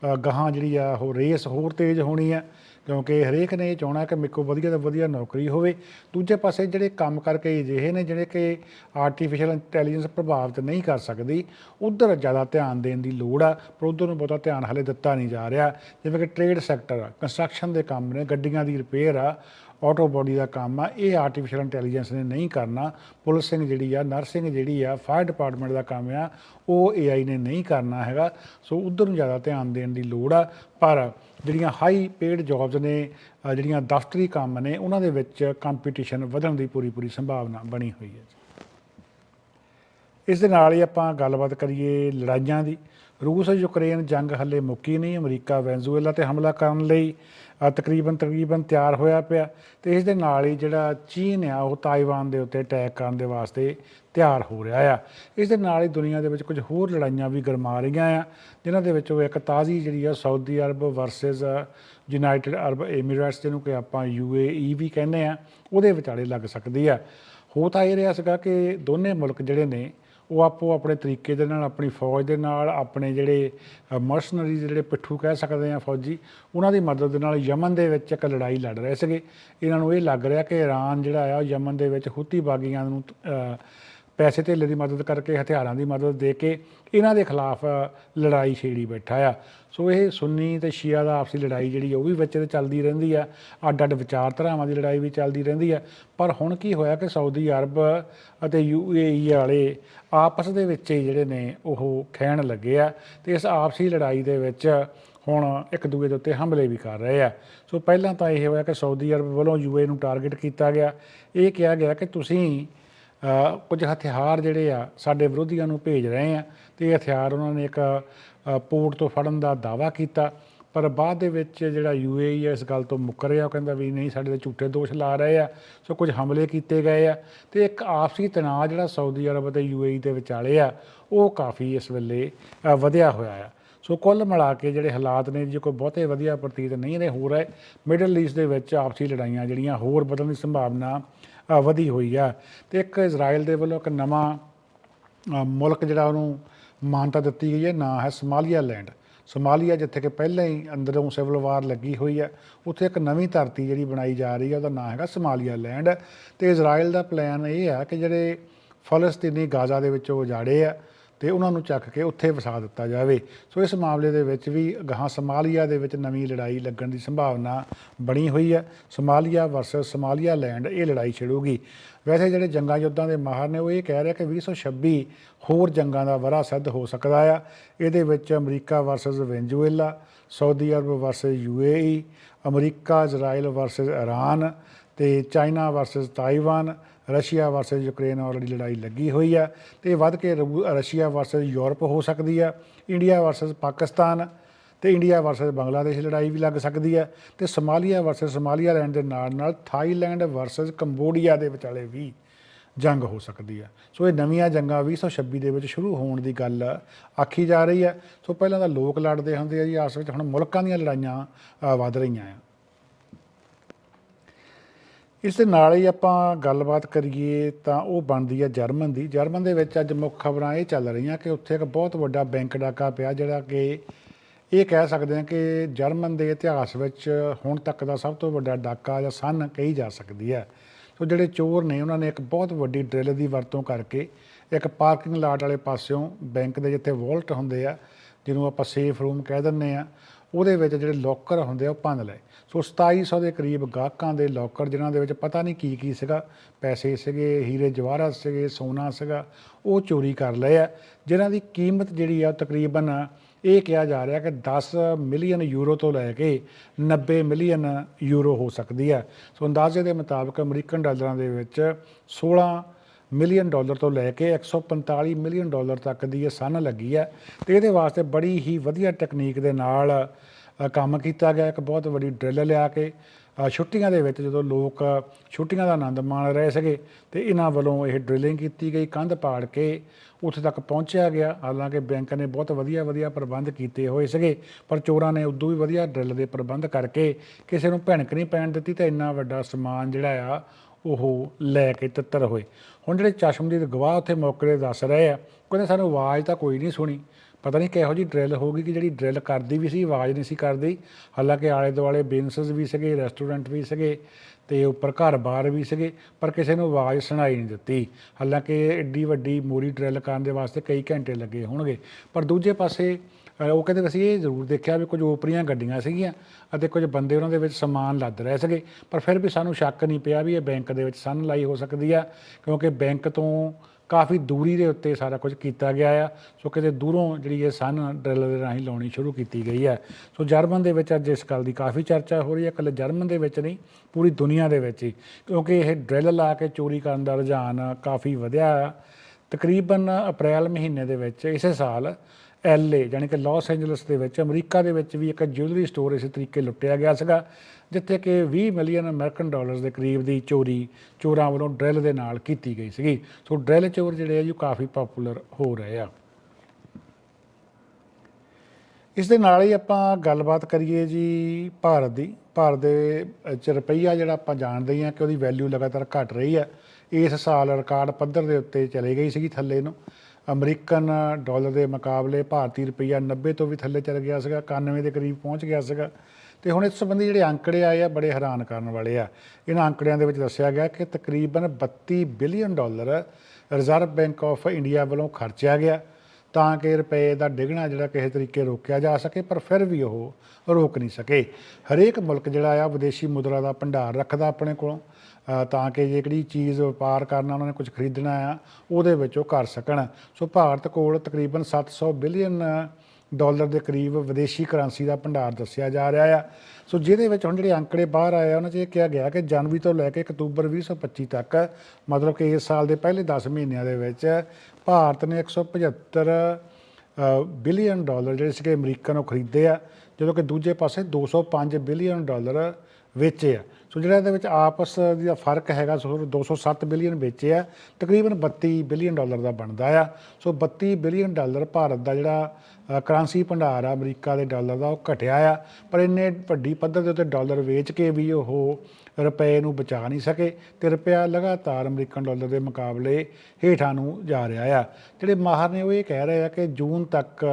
ਅ, ਗਾਹਾਂ ਜਿਹੜੀ ਆ ਉਹ ਰੇਸ ਹੋਰ ਤੇਜ਼ ਹੋਣੀ ਆ ਕਿਉਂਕਿ ਹਰੇਕ ਨੇ ਇਹ ਚਾਹਣਾ ਕਿ ਮੇਰੇ ਕੋਲ ਵਧੀਆ ਤੋਂ ਵਧੀਆ ਨੌਕਰੀ ਹੋਵੇ। ਦੂਜੇ ਪਾਸੇ ਜਿਹੜੇ ਕੰਮ ਕਰਕੇ ਅਜਿਹੇ ਨੇ ਜਿਹੜੇ ਕਿ ਆਰਟੀਫੀਸ਼ੀਅਲ ਇੰਟੈਲੀਜੈਂਸ ਪ੍ਰਭਾਵਿਤ ਨਹੀਂ ਕਰ ਸਕਦੀ ਉਧਰ ਜ਼ਿਆਦਾ ਧਿਆਨ ਦੇਣ ਦੀ ਲੋੜ ਆ ਪਰ ਉਧਰ ਨੂੰ ਬਹੁਤਾ ਧਿਆਨ ਹਲੇ ਦਿੱਤਾ ਨਹੀਂ ਜਾ ਰਿਹਾ। ਜਿਵੇਂ ਕਿ ਟ੍ਰੇਡ ਸੈਕਟਰ ਆ ਕੰਸਟਰਕਸ਼ਨ ਦੇ ਕੰਮ ਨੇ ਗੱਡੀਆਂ ਦੀ ਰਿਪੇਅਰ ਆ ਆਟੋ ਬੋਡੀ ਦਾ ਕੰਮ ਆ, ਇਹ ਆਰਟੀਫੀਸ਼ੀਅਲ ਇੰਟੈਲੀਜੈਂਸ ਨੇ ਨਹੀਂ ਕਰਨਾ। ਪੁਲਿਸਿੰਗ ਜਿਹੜੀ ਆ ਨਰਸਿੰਗ ਜਿਹੜੀ ਆ ਫਾਇਰ ਡਿਪਾਰਟਮੈਂਟ ਦਾ ਕੰਮ ਆ, ਉਹ AI ਨੇ ਨਹੀਂ ਕਰਨਾ ਹੈਗਾ। ਸੋ ਉਧਰ ਨੂੰ ਜ਼ਿਆਦਾ ਧਿਆਨ ਦੇਣ ਦੀ ਲੋੜ ਆ। ਪਰ ਜਿਹੜੀਆਂ ਹਾਈ ਪੇਡ ਜੌਬਸ ਨੇ ਜਿਹੜੀਆਂ ਦਫ਼ਤਰੀ ਕੰਮ ਨੇ, ਉਹਨਾਂ ਦੇ ਵਿੱਚ ਕੰਪੀਟੀਸ਼ਨ ਵਧਣ ਦੀ ਪੂਰੀ ਪੂਰੀ ਸੰਭਾਵਨਾ ਬਣੀ ਹੋਈ ਹੈ ਇਸ ਦੇ ਨਾਲ ਹੀ ਆਪਾਂ ਗੱਲਬਾਤ ਕਰੀਏ ਲੜਾਈਆਂ ਦੀ। ਰੂਸ ਯੂਕਰੇਨ ਜੰਗ ਹੱਲੇ ਮੁੱਕੀ ਨਹੀਂ, ਅਮਰੀਕਾ, ਵੈਨਜ਼ੂਏਲਾ ਤੇ ਹਮਲਾ ਕਰਨ ਲਈ ਤਕਰੀਬਨ ਤਕਰੀਬਨ ਤਿਆਰ ਹੋਇਆ ਪਿਆ ਤੇ ਇਸ ਦੇ ਨਾਲ ਹੀ ਜਿਹੜਾ ਚੀਨ ਆ, ਉਹ ਤਾਈਵਾਨ ਦੇ ਉੱਤੇ ਅਟੈਕ ਕਰਨ ਦੇ ਵਾਸਤੇ ਤਿਆਰ ਹੋ ਰਿਹਾ ਆ। ਇਸ ਦੇ ਨਾਲ ਹੀ ਦੁਨੀਆ ਦੇ ਵਿੱਚ ਕੁਝ ਹੋਰ ਲੜਾਈਆਂ ਵੀ ਗਰਮਾ ਰਹੀਆਂ ਆ, ਜਿਨ੍ਹਾਂ ਦੇ ਵਿੱਚੋਂ ਇੱਕ ਤਾਜ਼ੀ ਜਿਹੜੀ ਆ, Saudi Arab versus United Arab Emirates ਜਿਹਨੂੰ ਕਿ ਆਪਾਂ ਯੂਏਈ ਵੀ ਕਹਿੰਦੇ ਆ, ਉਹਦੇ ਵਿਚਾਲੇ ਲੱਗ ਸਕਦੀ ਆ। ਹੋ ਤਾਂ ਇਹ ਰਿਹਾ ਸੀਗਾ ਕਿ ਦੋਨੇ ਮੁਲਕ ਜਿਹੜੇ ਨੇ ਉਹ ਆਪੋ ਆਪਣੇ ਤਰੀਕੇ ਦੇ ਨਾਲ, ਆਪਣੀ ਫੌਜ ਦੇ ਨਾਲ, ਆਪਣੇ ਜਿਹੜੇ ਮਰਸਨਰੀ ਜਿਹੜੇ ਪਿੱਠੂ ਕਹਿ ਸਕਦੇ ਆ ਫੌਜੀ, ਉਹਨਾਂ ਦੀ ਮਦਦ ਦੇ ਨਾਲ ਯਮਨ ਦੇ ਵਿੱਚ ਇੱਕ ਲੜਾਈ ਲੜ ਰਹੇ ਸੀਗੇ। ਇਹਨਾਂ ਨੂੰ ਇਹ ਲੱਗ ਰਿਹਾ ਕਿ ਈਰਾਨ ਜਿਹੜਾ ਆ, ਉਹ ਯਮਨ ਦੇ ਵਿੱਚ ਹੁਤੀ ਬਾਗੀਆਂ ਨੂੰ ਪੈਸੇ ਧੇਲੇ ਦੀ ਮਦਦ ਕਰਕੇ, ਹਥਿਆਰਾਂ ਦੀ ਮਦਦ ਦੇ ਕੇ ਇਹਨਾਂ ਦੇ ਖਿਲਾਫ ਲੜਾਈ ਛੇੜੀ ਬੈਠਾ ਆ। ਸੋ ਇਹ ਸੁੰਨੀ ਤੇ ਸ਼ੀਆ ਦਾ ਆਪਸੀ ਲੜਾਈ ਜਿਹੜੀ ਉਹ ਵੀ ਵਿੱਚ ਤੇ ਚੱਲਦੀ ਰਹਿੰਦੀ ਆ। ਅੱਡ ਅੱਡ ਵਿਚਾਰਧਾਰਾਵਾਂ ਦੀ ਲੜਾਈ ਵੀ ਚੱਲਦੀ ਰਹਿੰਦੀ ਆ। ਪਰ ਹੁਣ ਕੀ ਹੋਇਆ ਕਿ ਸਾਊਦੀ ਅਰਬ ਅਤੇ ਯੂਏਈ ਵਾਲੇ ਆਪਸ ਦੇ ਵਿੱਚ ਹੀ ਜਿਹੜੇ ਨੇ, ਉਹ ਖਹਿਣ ਲੱਗੇ ਆ ਤੇ ਇਸ ਆਪਸੀ ਲੜਾਈ ਦੇ ਵਿੱਚ ਹੁਣ ਇੱਕ ਦੂਜੇ ਦੇ ਉੱਤੇ ਹਮਲੇ ਵੀ ਕਰ ਰਹੇ ਆ। ਸੋ ਪਹਿਲਾਂ ਤਾਂ ਇਹ ਹੋਇਆ ਕਿ ਸਾਊਦੀ ਅਰਬ ਵੱਲੋਂ ਯੂਏ ਨੂੰ ਟਾਰਗੇਟ ਕੀਤਾ ਗਿਆ। ਇਹ ਕਿਹਾ ਗਿਆ ਕਿ ਤੁਸੀਂ ਕੁਝ ਹਥਿਆਰ ਜਿਹੜੇ ਆ ਸਾਡੇ ਵਿਰੋਧੀਆਂ ਨੂੰ ਭੇਜ ਰਹੇ ਆ ਤੇ ਇਹ ਹਥਿਆਰ ਉਹਨਾਂ ਨੇ ਇੱਕ ਪੋਰਟ ਤੋਂ ਫੜਨ ਦਾ ਦਾਵਾ ਕੀਤਾ। ਪਰ ਬਾਅਦ ਦੇ ਵਿੱਚ ਜਿਹੜਾ ਯੂਏਈ ਇਸ ਗੱਲ ਤੋਂ ਮੁੱਕਰ ਰਿਹਾ, ਉਹ ਕਹਿੰਦਾ ਵੀ ਨਹੀਂ, ਸਾਡੇ ਤੇ ਝੂਠੇ ਦੋਸ਼ ਲਾ ਰਹੇ ਆ, ਸੋ ਕੁਝ ਹਮਲੇ ਕੀਤੇ ਗਏ ਆ। ਤੇ ਇੱਕ ਆਪਸੀ ਤਣਾਅ ਜਿਹੜਾ ਸਾਊਦੀ ਅਰਬ ਅਤੇ ਯੂਏਈ ਦੇ ਵਿਚਾਲੇ ਆ, ਉਹ ਕਾਫੀ ਇਸ ਵੇਲੇ ਵਧਿਆ ਹੋਇਆ ਆ। ਸੋ ਕੁੱਲ ਮਿਲਾ ਕੇ ਜਿਹੜੇ ਹਾਲਾਤ ਨੇ, ਜੇ ਕੋਈ ਬਹੁਤੇ ਵਧੀਆ ਪ੍ਰਤੀਤ ਨਹੀਂ ਰਹੇ ਹੋ। ਰਹੇ ਮਿਡਲ ਈਸਟ ਦੇ ਵਿੱਚ ਆਪਸੀ ਲੜਾਈਆਂ ਜਿਹੜੀਆਂ ਹੋਰ ਵਧਣ ਦੀ ਸੰਭਾਵਨਾ ਵਧੀ ਹੋਈ ਆ। ਤੇ ਇੱਕ ਇਜ਼ਰਾਈਲ ਦੇ ਵੱਲੋਂ ਇੱਕ ਨਵਾਂ ਮੁਲਕ ਜਿਹੜਾ ਉਹਨੂੰ ਮਾਨਤਾ ਦਿੱਤੀ ਗਈ ਹੈ, ਨਾਂ ਹੈ ਸਮਾਲੀਆ ਲੈਂਡ। ਸਮਾਲੀਆ ਜਿੱਥੇ ਕਿ ਪਹਿਲਾਂ ਹੀ ਅੰਦਰੋਂ ਸਿਵਲ ਵਾਰ ਲੱਗੀ ਹੋਈ ਹੈ ਉੱਥੇ ਇੱਕ ਨਵੀਂ ਧਰਤੀ ਜਿਹੜੀ ਬਣਾਈ ਜਾ ਰਹੀ ਹੈ ਉਹਦਾ ਨਾਂ ਹੈਗਾ ਸਮਾਲੀਆ ਲੈਂਡ। ਤੇ ਇਜ਼ਰਾਈਲ ਦਾ ਪਲਾਨ ਇਹ ਹੈ ਕਿ ਜਿਹੜੇ ਫਲਸਤੀਨੀ ਗਾਜ਼ਾ ਦੇ ਵਿੱਚੋਂ ਉਜਾੜੇ ਆ ਤੇ ਉਹਨਾਂ ਨੂੰ ਚੱਕ ਕੇ ਉੱਥੇ ਵਸਾ ਦਿੱਤਾ ਜਾਵੇ। ਸੋ ਇਸ ਮਾਮਲੇ ਦੇ ਵਿੱਚ ਵੀ ਗਾਹਾਂ ਸਮਾਲੀਆ ਦੇ ਵਿੱਚ ਨਵੀਂ ਲੜਾਈ ਲੱਗਣ ਦੀ ਸੰਭਾਵਨਾ ਬਣੀ ਹੋਈ ਹੈ। ਸਮਾਲੀਆ ਵਰਸਸ ਸਮਾਲੀਆ ਲੈਂਡ ਇਹ ਲੜਾਈ ਛਿੜੂਗੀ। ਵੈਸੇ ਜਿਹੜੇ ਜੰਗਾਂ ਯੁੱਧਾਂ ਦੇ ਮਾਹਰ ਨੇ, ਉਹ ਇਹ ਕਹਿ ਰਿਹਾ ਕਿ 2026 ਹੋਰ ਜੰਗਾਂ ਦਾ ਵਰਾ ਸਿੱਧ ਹੋ ਸਕਦਾ ਆ। ਇਹਦੇ ਵਿੱਚ America versus Venezuela, Saudi Arab versus UAE America Israel versus Iran ਤੇ China versus Taiwan Russia versus Ukraine already ਲੜਾਈ ਲੱਗੀ ਹੋਈ ਆ ਤੇ ਇਹ ਵੱਧ ਕੇ ਰੂ- ਰਸ਼ੀਆ ਵਰਸਸ ਯੂਰਪ ਹੋ ਸਕਦੀ ਆ ਇੰਡੀਆ ਵਰਸਸ ਪਾਕਿਸਤਾਨ ਤੇ ਇੰਡੀਆ ਵਰਸਸ ਬੰਗਲਾਦੇਸ਼ ਲੜਾਈ ਵੀ ਲੱਗ ਸਕਦੀ ਹੈ ਤੇ ਸਮਾਲੀਆ ਵਰਸਸ ਸਮਾਲੀਆਲੈਂਡ ਦੇ ਨਾਲ ਨਾਲ ਥਾਈਲੈਂਡ ਵਰਸਸ ਕੰਬੋਡੀਆ ਦੇ ਵਿਚਾਲੇ ਵੀ ਜੰਗ ਹੋ ਸਕਦੀ ਹੈ। ਸੋ ਇਹ ਨਵੀਆਂ ਜੰਗਾਂ 2026 ਦੇ ਵਿੱਚ ਸ਼ੁਰੂ ਹੋਣ ਦੀ ਗੱਲ ਆਖੀ ਜਾ ਰਹੀ ਹੈ। ਸੋ ਪਹਿਲਾਂ ਤਾਂ ਲੋਕ ਲੜਦੇ ਹੁੰਦੇ ਆ ਜੀ ਆਪਸ ਵਿੱਚ ਹੁਣ ਮੁਲਕਾਂ ਦੀਆਂ ਲੜਾਈਆਂ ਅ, ਵੱਧ ਰਹੀਆਂ ਆ। ਇਸ ਦੇ ਨਾਲ ਹੀ ਆਪਾਂ ਗੱਲਬਾਤ ਕਰੀਏ ਤਾਂ ਉਹ ਬਣਦੀ ਹੈ ਜਰਮਨ ਦੀ। ਜਰਮਨ ਦੇ ਵਿੱਚ ਅੱਜ ਮੁੱਖ ਖਬਰਾਂ ਇਹ ਚੱਲ ਰਹੀਆਂ ਕਿ ਉੱਥੇ ਇੱਕ ਬਹੁਤ ਵੱਡਾ ਬੈਂਕ ਡਾਕਾ ਪਿਆ ਜਿਹੜਾ ਕਿ ਇਹ ਕਹਿ ਸਕਦੇ ਹਾਂ ਕਿ ਜਰਮਨ ਦੇ ਇਤਿਹਾਸ ਵਿੱਚ ਹੁਣ ਤੱਕ ਦਾ ਸਭ ਤੋਂ ਵੱਡਾ ਡਾਕਾ ਜਾਂ ਸਨ ਕਹੀ ਜਾ ਸਕਦੀ ਹੈ। ਸੋ ਜਿਹੜੇ ਚੋਰ ਨੇ ਉਹਨਾਂ ਨੇ ਇੱਕ ਬਹੁਤ ਵੱਡੀ ਡਰਿਲ ਦੀ ਵਰਤੋਂ ਕਰਕੇ ਇੱਕ ਪਾਰਕਿੰਗ ਲਾਟ ਵਾਲੇ ਪਾਸਿਓਂ ਬੈਂਕ ਦੇ ਜਿੱਥੇ ਵਾਲਟ ਹੁੰਦੇ ਆ, ਜਿਹਨੂੰ ਆਪਾਂ ਸੇਫ ਰੂਮ ਕਹਿ ਦਿੰਦੇ ਆ ਉਹਦੇ ਵਿੱਚ ਜਿਹੜੇ ਲੋਕਰ ਹੁੰਦੇ ਆ, ਉਹ ਭੰਨ ਲਏ। ਸੋ 2700 ਦੇ ਕਰੀਬ ਗਾਹਕਾਂ ਦੇ ਲੋਕਰ ਜਿਨ੍ਹਾਂ ਦੇ ਵਿੱਚ ਪਤਾ ਨਹੀਂ ਕੀ ਕੀ ਸੀਗਾ। ਪੈਸੇ ਸੀਗੇ, ਹੀਰੇ ਜਵਾਹਰਾਤ ਸੀਗੇ, ਸੋਨਾ ਸੀਗਾ, ਉਹ ਚੋਰੀ ਕਰ ਲਏ ਆ। ਜਿਨ੍ਹਾਂ ਦੀ ਕੀਮਤ ਜਿਹੜੀ ਆ, ਉਹ ਤਕਰੀਬਨ ਇਹ ਕਿਹਾ ਜਾ ਰਿਹਾ ਕਿ 10 ਮਿਲੀਅਨ ਯੂਰੋ ਤੋਂ ਲੈ ਕੇ 90 ਮਿਲੀਅਨ ਯੂਰੋ ਹੋ ਸਕਦੀ ਹੈ ਸੋ ਅੰਦਾਜ਼ੇ ਦੇ ਮੁਤਾਬਕ ਅਮਰੀਕਨ ਡਾਲਰਾਂ ਦੇ ਵਿੱਚ 16 ਮਿਲੀਅਨ ਡਾਲਰ ਤੋਂ ਲੈ ਕੇ 145 ਮਿਲੀਅਨ ਡਾਲਰ ਤੱਕ ਦੀ ਇਹ ਸਨ ਲੱਗੀ ਹੈ ਤੇ ਇਹਦੇ ਵਾਸਤੇ ਬੜੀ ਹੀ ਵਧੀਆ ਟੈਕਨੀਕ ਦੇ ਨਾਲ ਕੰਮ ਕੀਤਾ ਗਿਆ। ਇੱਕ ਬਹੁਤ ਵੱਡੀ ਡਰਿਲ ਲਿਆ ਕੇ ਛੁੱਟੀਆਂ ਦੇ ਵਿੱਚ ਜਦੋਂ ਲੋਕ ਛੁੱਟੀਆਂ ਦਾ ਆਨੰਦ ਮਾਣ ਰਹੇ ਸੀਗੇ ਤੇ ਇਹਨਾਂ ਵੱਲੋਂ ਇਹ ਡਰਿਲਿੰਗ ਕੀਤੀ ਗਈ, ਕੰਧ ਪਾੜ ਕੇ ਉੱਥੇ ਤੱਕ ਪਹੁੰਚਿਆ ਗਿਆ। ਹਾਲਾਂਕਿ ਬੈਂਕ ਨੇ ਬਹੁਤ ਵਧੀਆ ਵਧੀਆ ਪ੍ਰਬੰਧ ਕੀਤੇ ਹੋਏ ਸੀਗੇ, ਪਰ ਚੋਰਾਂ ਨੇ ਉਦੋਂ ਵੀ ਵਧੀਆ ਡਰਿਲ ਦੇ ਪ੍ਰਬੰਧ ਕਰਕੇ ਕਿਸੇ ਨੂੰ ਭਿਣਕ ਨਹੀਂ ਪੈਣ ਦਿੱਤੀ ਤੇ ਇੰਨਾ ਵੱਡਾ ਸਮਾਨ ਜਿਹੜਾ ਆ ਉਹ ਲੈ ਕੇ ਤਿੱਤਰ ਹੋਏ। ਹੁਣ ਜਿਹੜੇ ਚਸ਼ਮਦੀਦ ਗਵਾਹ ਉੱਥੇ ਮੌਕੇ ਦੇ ਦੱਸ ਰਹੇ ਆ, ਕਹਿੰਦੇ ਸਾਨੂੰ ਆਵਾਜ਼ ਤਾਂ ਕੋਈ ਨਹੀਂ ਸੁਣੀ। ਪਤਾ ਨਹੀਂ ਕਿਹੋ ਜੀ ਡਰਿਲ ਹੋਗੀ ਕਿ ਜਿਹੜੀ ਡਰਿਲ ਕਰਦੀ ਵੀ ਸੀ, ਆਵਾਜ਼ ਨਹੀਂ ਸੀ ਕਰਦੀ। ਹਾਲਾਂਕਿ ਆਲੇ ਦੁਆਲੇ ਬਿਜ਼ਨਸਸ ਵੀ ਸੀਗੇ, ਰੈਸਟੋਰੈਂਟ ਵੀ ਸੀਗੇ ਤੇ ਉੱਪਰ ਘਰ-ਬਾਰ ਵੀ ਸੀਗੇ, ਪਰ ਕਿਸੇ ਨੂੰ ਆਵਾਜ਼ ਸੁਣਾਈ ਨਹੀਂ ਦਿੱਤੀ। ਹਾਲਾਂਕਿ ਐਡੀ ਵੱਡੀ ਮੋਰੀ ਡਰਿਲ ਕਰਨ ਦੇ ਵਾਸਤੇ ਕਈ ਘੰਟੇ ਲੱਗੇ ਹੋਣਗੇ। ਪਰ ਦੂਜੇ ਪਾਸੇ ਉਹ ਕਹਿੰਦੇ ਅਸੀਂ ਇਹ ਜ਼ਰੂਰ ਦੇਖਿਆ ਵੀ ਕੁਝ ਓਪਰੀਆਂ ਗੱਡੀਆਂ ਸੀਗੀਆਂ ਅਤੇ ਕੁਝ ਬੰਦੇ ਉਹਨਾਂ ਦੇ ਵਿੱਚ ਸਮਾਨ ਲੱਦ ਰਹੇ ਸੀਗੇ। ਪਰ ਫਿਰ ਵੀ ਸਾਨੂੰ ਸ਼ੱਕ ਨਹੀਂ ਪਿਆ ਵੀ ਇਹ ਬੈਂਕ ਦੇ ਵਿੱਚ ਸਨ ਲਾਈ ਹੋ ਸਕਦੀ ਆ, ਕਿਉਂਕਿ ਬੈਂਕ ਤੋਂ ਕਾਫੀ ਦੂਰੀ ਦੇ ਉੱਤੇ ਸਾਰਾ ਕੁਝ ਕੀਤਾ ਗਿਆ ਆ। ਸੋ ਕਿਤੇ ਦੂਰੋਂ ਜਿਹੜੀ ਇਹ ਸਨ ਡਰਿਲ ਦੇ ਰਾਹੀਂ ਲਾਉਣੀ ਸ਼ੁਰੂ ਕੀਤੀ ਗਈ ਹੈ ਸੋ ਜਰਮਨ ਦੇ ਵਿੱਚ ਅੱਜ ਇਸ ਗੱਲ ਦੀ ਕਾਫੀ ਚਰਚਾ ਹੋ ਰਹੀ ਹੈ ਇਕੱਲੇ ਜਰਮਨ ਦੇ ਵਿੱਚ ਨਹੀਂ, ਪੂਰੀ ਦੁਨੀਆ ਦੇ ਵਿੱਚ ਹੀ। ਕਿਉਂਕਿ ਇਹ ਡਰਿਲ ਲਾ ਕੇ ਚੋਰੀ ਕਰਨ ਦਾ ਰੁਝਾਨ ਕਾਫੀ ਵਧਿਆ ਆ। ਤਕਰੀਬਨ ਅਪ੍ਰੈਲ ਮਹੀਨੇ ਦੇ ਵਿੱਚ ਇਸੇ ਸਾਲ ਐਲਏ ਯਾਨੀ ਕਿ ਲਾਸ ਐਂਜਲਸ ਦੇ ਵਿੱਚ, ਅਮਰੀਕਾ ਦੇ ਵਿੱਚ ਵੀ ਇੱਕ ਜਿਊਲਰੀ ਸਟੋਰ ਇਸੇ ਤਰੀਕੇ ਲੁੱਟਿਆ ਗਿਆ ਸੀਗਾ, ਜਿੱਥੇ ਕਿ 20 ਮਿਲੀਅਨ ਅਮਰੀਕਨ ਡਾਲਰਸ ਦੇ ਕਰੀਬ ਦੀ ਚੋਰੀ, ਚੋਰਾਂ ਵੱਲੋਂ ਡਰਿਲ ਦੇ ਨਾਲ ਕੀਤੀ ਗਈ ਸੀਗੀ। ਸੋ ਡਰਿਲ ਚੋਰ ਜਿਹੜੇ ਆ ਜੀ, ਉਹ ਕਾਫੀ ਪਪੂਲਰ ਹੋ ਰਹੇ ਆ। ਇਸ ਦੇ ਨਾਲ ਹੀ ਆਪਾਂ ਗੱਲਬਾਤ ਕਰੀਏ ਜੀ ਭਾਰਤ ਦੀ। ਭਾਰਤ ਦੇ ਚ ਰੁਪਈਆ ਜਿਹੜਾ ਆਪਾਂ ਜਾਣਦੇ ਹੀ ਹਾਂ ਕਿ ਉਹਦੀ ਵੈਲਿਊ ਲਗਾਤਾਰ ਘਟ ਰਹੀ ਹੈ ਇਸ ਸਾਲ ਰਿਕਾਰਡ ਪੱਧਰ ਦੇ ਉੱਤੇ ਚਲੇ ਗਈ ਸੀਗੀ ਥੱਲੇ ਨੂੰ। ਅਮਰੀਕਨ ਡਾਲਰ ਦੇ ਮੁਕਾਬਲੇ ਭਾਰਤੀ ਰੁਪਈਆ 90 ਤੋਂ ਵੀ ਥੱਲੇ ਚਲ ਗਿਆ ਸੀਗਾ 91 ਦੇ ਕਰੀਬ ਪਹੁੰਚ ਗਿਆ ਸੀਗਾ। ਤੇ ਹੁਣ ਇਸ ਸੰਬੰਧੀ ਜਿਹੜੇ ਅੰਕੜੇ ਆਏ ਆ, ਬੜੇ ਹੈਰਾਨ ਕਰਨ ਵਾਲੇ ਆ। ਇਹਨਾਂ ਅੰਕੜਿਆਂ ਦੇ ਵਿੱਚ ਦੱਸਿਆ ਗਿਆ ਕਿ ਤਕਰੀਬਨ 32 billion dollar Reserve Bank of India ਵੱਲੋਂ ਖਰਚਿਆ ਗਿਆ, ਤਾਂ ਕਿ ਰੁਪਏ ਦਾ ਡਿੱਗਣਾ ਜਿਹੜਾ ਕਿਸੇ ਤਰੀਕੇ ਰੋਕਿਆ ਜਾ ਸਕੇ, ਪਰ ਫਿਰ ਵੀ ਉਹ ਰੋਕ ਨਹੀਂ ਸਕੇ। ਹਰੇਕ ਮੁਲਕ ਜਿਹੜਾ ਆ, ਵਿਦੇਸ਼ੀ ਮੁਦਰਾ ਦਾ ਭੰਡਾਰ ਰੱਖਦਾ ਆਪਣੇ ਕੋਲੋਂ। ਤਾਂ ਕਿ ਜਿਹੜੀ ਚੀਜ਼ ਵਪਾਰ ਕਰਨਾ ਉਹਨਾਂ ਨੇ ਕੁਝ ਖਰੀਦਣਾ ਆ, ਉਹਦੇ ਵਿੱਚ ਉਹ ਕਰ ਸਕਣ। ਸੋ ਭਾਰਤ ਕੋਲ ਤਕਰੀਬਨ 700 ਬਿਲੀਅਨ ਡਾਲਰ ਦੇ ਕਰੀਬ ਵਿਦੇਸ਼ੀ ਕਰੰਸੀ ਦਾ ਭੰਡਾਰ ਦੱਸਿਆ ਜਾ ਰਿਹਾ ਆ। ਸੋ ਜਿਹਦੇ ਵਿੱਚ ਹੁਣ ਜਿਹੜੇ ਅੰਕੜੇ ਬਾਹਰ ਆਏ ਆ, ਉਹਨਾਂ 'ਚ ਇਹ ਕਿਹਾ ਗਿਆ ਕਿ ਜਨਵਰੀ ਤੋਂ ਲੈ ਕੇ ਅਕਤੂਬਰ 2025 ਤੱਕ, ਮਤਲਬ ਕਿ ਇਸ ਸਾਲ ਦੇ ਪਹਿਲੇ 10 ਮਹੀਨਿਆਂ ਦੇ ਵਿੱਚ ਭਾਰਤ ਨੇ 175 ਬਿਲੀਅਨ ਡਾਲਰ ਜਿਹੜੇ ਸੀਗੇ ਅਮਰੀਕਾ ਨੂੰ ਖਰੀਦੇ ਆ। ਜਦੋਂ ਕਿ ਦੂਜੇ ਪਾਸੇ 205 ਬਿਲੀਅਨ ਡਾਲਰ ਵੇਚੇ ਆ। ਸੋ ਜਿਹੜਾ ਇਹਦੇ ਵਿੱਚ ਆਪਸ ਦਾ ਫ਼ਰਕ ਹੈਗਾ ਸੋ 207 ਬਿਲੀਅਨ ਵੇਚੇ ਆ ਤਕਰੀਬਨ 32 ਬਿਲੀਅਨ ਡਾਲਰ ਦਾ ਬਣਦਾ ਆ। ਸੋ 32 ਬਿਲੀਅਨ ਡਾਲਰ ਭਾਰਤ ਦਾ ਜਿਹੜਾ ਅ, ਕਰੰਸੀ ਭੰਡਾਰ ਆ ਅਮਰੀਕਾ ਦੇ ਡਾਲਰ ਦਾ ਉਹ ਘਟਿਆ ਆ। ਪਰ ਇੰਨੇ ਵੱਡੀ ਪੱਧਰ ਦੇ ਉੱਤੇ ਡਾਲਰ ਵੇਚ ਕੇ ਵੀ ਉਹ ਰੁਪਏ ਨੂੰ ਬਚਾ ਨਹੀਂ ਸਕੇ ਤੇ ਰੁਪਇਆ ਲਗਾਤਾਰ ਅਮਰੀਕਨ ਡਾਲਰ ਦੇ ਮੁਕਾਬਲੇ ਹੇਠਾਂ ਨੂੰ ਜਾ ਰਿਹਾ ਆ। ਜਿਹੜੇ ਮਾਹਰ ਨੇ ਉਹ ਇਹ ਕਹਿ ਰਹੇ ਆ ਕਿ ਜੂਨ ਤੱਕ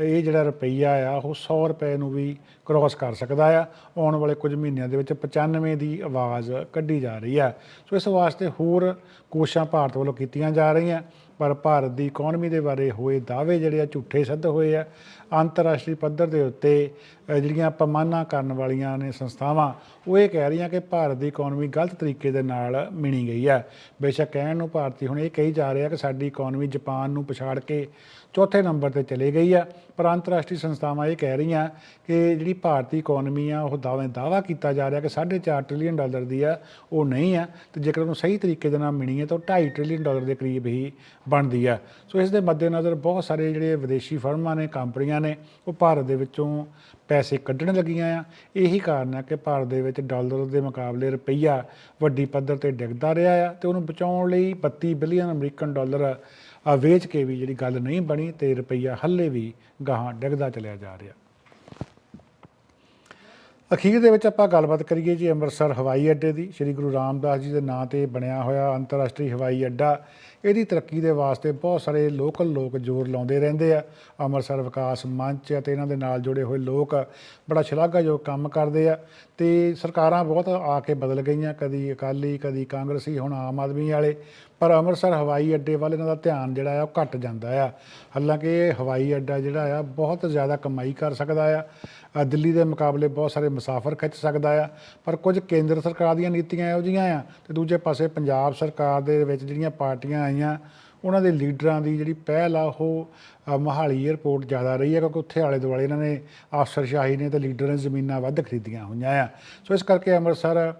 ਇਹ ਜਿਹੜਾ ਰੁਪਈਆ ਆ ਉਹ 100 ਰੁਪਏ ਨੂੰ ਵੀ ਕ੍ਰਾਸ ਕਰ ਸਕਦਾ ਆ। ਆਉਣ ਵਾਲੇ ਕੁਝ ਮਹੀਨਿਆਂ ਦੇ ਵਿੱਚ 95 ਦੀ ਆਵਾਜ਼ ਕੱਢੀ ਜਾ ਰਹੀ ਆ ਸੋ ਇਸ ਵਾਸਤੇ ਹੋਰ ਕੋਸ਼ਿਸ਼ਾਂ ਭਾਰਤ ਵੱਲੋਂ ਕੀਤੀਆਂ ਜਾ ਰਹੀਆਂ। ਪਰ ਭਾਰਤ ਦੀ ਇਕਨੋਮੀ ਦੇ ਬਾਰੇ ਹੋਏ ਦਾਅਵੇ ਜਿਹੜੇ ਆ ਝੂਠੇ ਸਿੱਧ ਹੋਏ ਆ। ਅੰਤਰਰਾਸ਼ਟਰੀ ਪੱਧਰ ਦੇ ਉੱਤੇ ਜਿਹੜੀਆਂ ਪਮਾਨਾ ਕਰਨ ਵਾਲੀਆਂ ਨੇ ਸੰਸਥਾਵਾਂ, ਉਹ ਇਹ ਕਹਿ ਰਹੀਆਂ ਕਿ ਭਾਰਤ ਦੀ ਇਕਨੋਮੀ ਗਲਤ ਤਰੀਕੇ ਦੇ ਨਾਲ ਮਿਣੀ ਗਈ ਆ ਬੇਸ਼ੱਕ ਕਹਿਣ ਨੂੰ ਭਾਰਤੀ ਹੁਣ ਇਹ ਕਹੀ ਜਾ ਰਿਹਾ ਕਿ ਸਾਡੀ ਇਕਨੋਮੀ ਜਾਪਾਨ ਨੂੰ ਪਛਾੜ ਕੇ ਚੌਥੇ ਨੰਬਰ ਤੇ ਚਲੇ ਗਈ ਆ ਪਰ ਅੰਤਰਰਾਸ਼ਟਰੀ ਸੰਸਥਾਵਾਂ ਇਹ ਕਹਿ ਰਹੀਆਂ ਕਿ ਜਿਹੜੀ ਭਾਰਤੀ ਇਕਨੋਮੀ ਆ, ਉਹ ਦਾਅਵੇ ਦਾਵਾ ਕੀਤਾ ਜਾ ਰਿਹਾ ਕਿ 4.5 ਟ੍ਰਿਲੀਅਨ ਡਾਲਰ ਦੀ ਆ, ਉਹ ਨਹੀਂ ਆ। ਤੇ ਜੇਕਰ ਉਹਨੂੰ ਸਹੀ ਤਰੀਕੇ ਦੇ ਨਾਲ ਮਿਣੀ ਹੈ, ਤਾਂ ਉਹ 2.5 ਟ੍ਰਿਲੀਅਨ ਡਾਲਰ ਦੇ ਕਰੀਬ ਹੀ ਬਣਦੀ ਆ। ਸੋ ਇਸ ਦੇ ਮੱਦੇਨਜ਼ਰ ਬਹੁਤ ਸਾਰੇ ਜਿਹੜੇ ਵਿਦੇਸ਼ੀ ਫਰਮਾਂ ਨੇ, ਕੰਪਨੀਆਂ ਨੇ, ਉਹ ਭਾਰਤ ਦੇ ਵਿੱਚੋਂ ਪੈਸੇ ਕੱਢਣ ਲੱਗੀਆਂ ਆ। ਇਹੀ ਕਾਰਨ ਹੈ ਕਿ ਭਾਰਤ ਦੇ ਵਿੱਚ ਡਾਲਰ ਦੇ ਮੁਕਾਬਲੇ ਰੁਪਈਆ ਵੱਡੀ ਪੱਧਰ ਤੇ ਡਿੱਗਦਾ ਰਿਹਾ ਆ ਤੇ ਉਹਨੂੰ ਬਚਾਉਣ ਲਈ 32 ਬਿਲੀਅਨ ਅਮਰੀਕਨ ਡਾਲਰ ਆ ਵੇਚ ਕੇ ਵੀ ਜਿਹੜੀ ਗੱਲ ਨਹੀਂ ਬਣੀ ਤੇ ਰੁਪਈਆ ਹੱਲੇ ਵੀ ਗਾਹਾਂ ਡਿੱਗਦਾ ਚਲਿਆ ਜਾ ਰਿਹਾ। ਅਖੀਰ ਦੇ ਵਿੱਚ ਆਪਾਂ ਗੱਲਬਾਤ ਕਰੀਏ ਜੀ ਅੰਮ੍ਰਿਤਸਰ ਹਵਾਈ ਅੱਡੇ ਦੀ। ਸ੍ਰੀ ਗੁਰੂ ਰਾਮਦਾਸ ਜੀ ਦੇ ਨਾਂ ਤੇ ਬਣਿਆ ਹੋਇਆ ਅੰਤਰਰਾਸ਼ਟਰੀ ਹਵਾਈ ਅੱਡਾ ਇਹਦੀ ਤਰੱਕੀ ਦੇ ਵਾਸਤੇ ਬਹੁਤ ਸਾਰੇ ਲੋਕਲ ਲੋਕ ਜ਼ੋਰ ਲਾਉਂਦੇ ਰਹਿੰਦੇ ਆ। ਅੰਮ੍ਰਿਤਸਰ ਵਿਕਾਸ ਮੰਚ ਅਤੇ ਇਹਨਾਂ ਦੇ ਨਾਲ ਜੁੜੇ ਹੋਏ ਲੋਕ ਬੜਾ ਸ਼ਲਾਘਾਯੋਗ ਕੰਮ ਕਰਦੇ ਆ ਤੇ ਸਰਕਾਰਾਂ ਬਹੁਤ ਆ ਕੇ ਬਦਲ ਗਈਆਂ। ਕਦੀ ਅਕਾਲੀ, ਕਦੀ ਕਾਂਗਰਸੀ, ਹੁਣ ਆਮ ਆਦਮੀ ਵਾਲੇ। ਪਰ ਅੰਮ੍ਰਿਤਸਰ ਹਵਾਈ ਅੱਡੇ ਵੱਲ ਇਹਨਾਂ ਦਾ ਧਿਆਨ ਜਿਹੜਾ ਆ ਉਹ ਘਟ ਜਾਂਦਾ ਆ। ਹਾਲਾਂਕਿ ਇਹ ਹਵਾਈ ਅੱਡਾ ਜਿਹੜਾ ਆ ਬਹੁਤ ਜ਼ਿਆਦਾ ਕਮਾਈ ਕਰ ਸਕਦਾ ਆ। ਦਿੱਲੀ ਦੇ ਮੁਕਾਬਲੇ ਬਹੁਤ ਸਾਰੇ ਮੁਸਾਫਰ ਖਿੱਚ ਸਕਦਾ ਆ। ਪਰ ਕੁਝ ਕੇਂਦਰ ਸਰਕਾਰ ਦੀਆਂ ਨੀਤੀਆਂ ਇਹੋ ਜਿਹੀਆਂ ਆ ਤੇ ਦੂਜੇ ਪਾਸੇ ਪੰਜਾਬ ਸਰਕਾਰ ਦੇ ਵਿੱਚ ਜਿਹੜੀਆਂ ਪਾਰਟੀਆਂ ਆਈਆਂ ਉਹਨਾਂ ਦੇ ਲੀਡਰਾਂ ਦੀ ਜਿਹੜੀ ਪਹਿਲ ਆ ਉਹ ਅ, ਮੋਹਾਲੀ ਏਅਰਪੋਰਟ ਜ਼ਿਆਦਾ ਰਹੀ ਹੈ ਕਿਉਂਕਿ ਉੱਥੇ ਆਲੇ ਦੁਆਲੇ ਇਹਨਾਂ ਨੇ ਅਫਸਰਸ਼ਾਹੀ ਨੇ ਤੇ ਲੀਡਰ ਨੇ ਜ਼ਮੀਨਾਂ ਵੱਧ ਖਰੀਦੀਆਂ ਹੋਈਆਂ ਆ। ਸੋ ਇਸ ਕਰਕੇ ਅੰਮ੍ਰਿਤਸਰ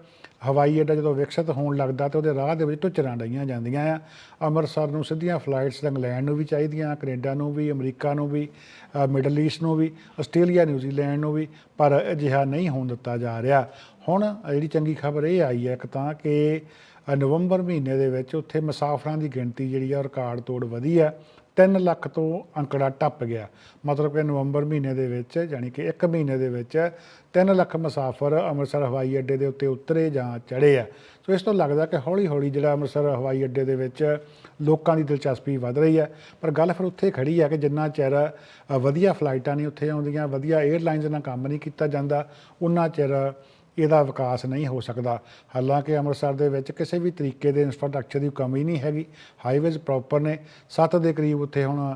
ਹਵਾਈ ਅੱਡਾ ਜਦੋਂ ਵਿਕਸਿਤ ਹੋਣ ਲੱਗਦਾ ਤੇ ਉਹਦੇ ਰਾਹ ਦੇ ਵਿੱਚ ਢੁੱਚਰਾਂ ਡਈਆਂ ਜਾਂਦੀਆਂ ਆ। ਅੰਮ੍ਰਿਤਸਰ ਨੂੰ ਸਿੱਧੀਆਂ ਫਲਾਈਟਸ ਇੰਗਲੈਂਡ ਨੂੰ ਵੀ ਚਾਹੀਦੀਆਂ ਕੈਨੇਡਾ ਨੂੰ ਵੀ ਅਮਰੀਕਾ ਨੂੰ ਵੀ ਮਿਡਲ ਈਸਟ ਨੂੰ ਵੀ ਆਸਟ੍ਰੇਲੀਆ ਨਿਊਜ਼ੀਲੈਂਡ ਨੂੰ ਵੀ ਪਰ ਅਜਿਹਾ ਨਹੀਂ ਹੋਣ ਦਿੱਤਾ ਜਾ ਰਿਹਾ। ਹੁਣ ਜਿਹੜੀ ਚੰਗੀ ਖਬਰ ਇਹ ਆਈ ਹੈ ਇੱਕ ਤਾਂ ਕਿ ਨਵੰਬਰ ਮਹੀਨੇ ਦੇ ਵਿੱਚ ਉੱਥੇ ਮੁਸਾਫਰਾਂ ਦੀ ਗਿਣਤੀ ਜਿਹੜੀ ਆ ਉਹ ਰਿਕਾਰਡ ਤੋੜ ਵਧੀ ਆ। 3 ਲੱਖ ਤੋਂ ਅੰਕੜਾ ਟੱਪ ਗਿਆ। ਮਤਲਬ ਕਿ ਨਵੰਬਰ ਮਹੀਨੇ ਦੇ ਵਿੱਚ ਯਾਨੀ ਕਿ 1 ਮਹੀਨੇ ਦੇ ਵਿੱਚ 3 ਲੱਖ ਮੁਸਾਫਰ ਅੰਮ੍ਰਿਤਸਰ ਹਵਾਈ ਅੱਡੇ ਦੇ ਉੱਤੇ ਉਤਰੇ ਜਾਂ ਚੜ੍ਹੇ ਆ। ਸੋ ਇਸ ਤੋਂ ਲੱਗਦਾ ਕਿ ਹੌਲੀ ਹੌਲੀ ਜਿਹੜਾ ਅੰਮ੍ਰਿਤਸਰ ਹਵਾਈ ਅੱਡੇ ਦੇ ਵਿੱਚ ਲੋਕਾਂ ਦੀ ਦਿਲਚਸਪੀ ਵਧ ਰਹੀ ਹੈ ਪਰ ਗੱਲ ਫਿਰ ਉੱਥੇ ਖੜੀ ਹੈ ਕਿ ਜਿੰਨਾ ਚਿਰ ਵਧੀਆ ਫਲਾਈਟਾਂ ਨਹੀਂ ਉੱਥੇ ਆਉਂਦੀਆਂ, ਵਧੀਆ 에ਅਰਲਾਈਨਸ ਨਾਲ ਕੰਮ ਨਹੀਂ ਕੀਤਾ ਜਾਂਦਾ, ਉਨਾ ਚਿਰ ਇਹਦਾ ਵਿਕਾਸ ਨਹੀਂ ਹੋ ਸਕਦਾ। ਹਾਲਾਂਕਿ ਅੰਮ੍ਰਿਤਸਰ ਦੇ ਵਿੱਚ ਕਿਸੇ ਵੀ ਤਰੀਕੇ ਦੇ ਇਨਫਰਾਸਟ੍ਰਕਚਰ ਦੀ ਕਮੀ ਨਹੀਂ ਹੈਗੀ। ਹਾਈਵੇਜ਼ ਪ੍ਰੋਪਰ ਨੇ। 7 ਦੇ ਕਰੀਬ ਉੱਥੇ ਹੁਣ